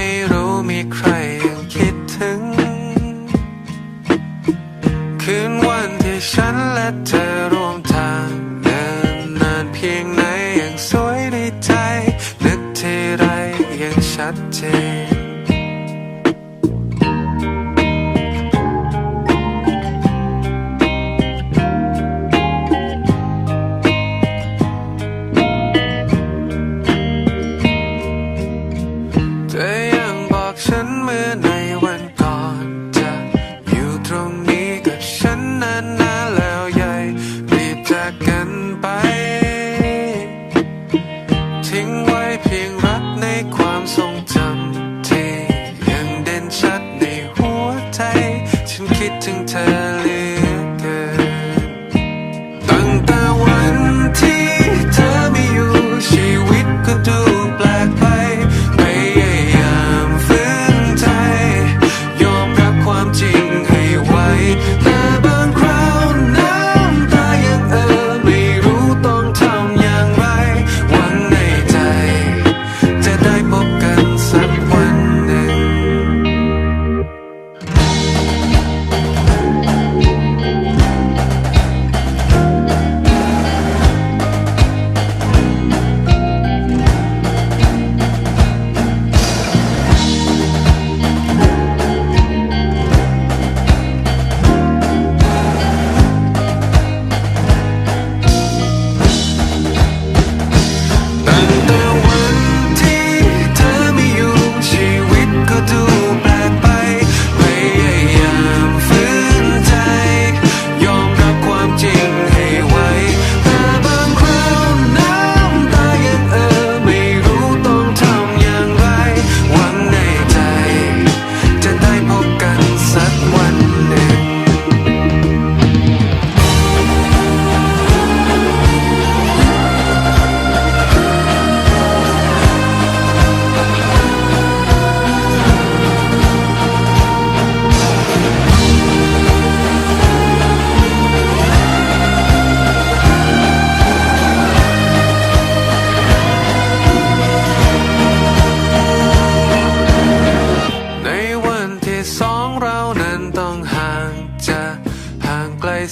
ให้รู้มีใครยังคิดถึง คืนวันที่ฉันและเธอร่วมทางเดินนานเพียงไหนยังสวยในใจ นึกทีไรยังชัดเจน ไว้เพียงรักในความทรงจำที่ยังเด่นชัดในหัวใจ ฉันคิดถึงเธอ วิ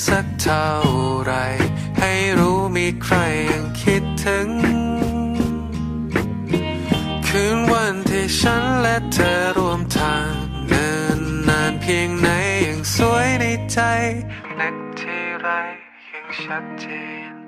สักเท่าไร ให้รู้มีใครยังคิดถึง คืนวันที่ฉันและเธอร่วมทางเนินนานเพียงไหนยังสวยในใจ นึกที่ไรยังชัดเจน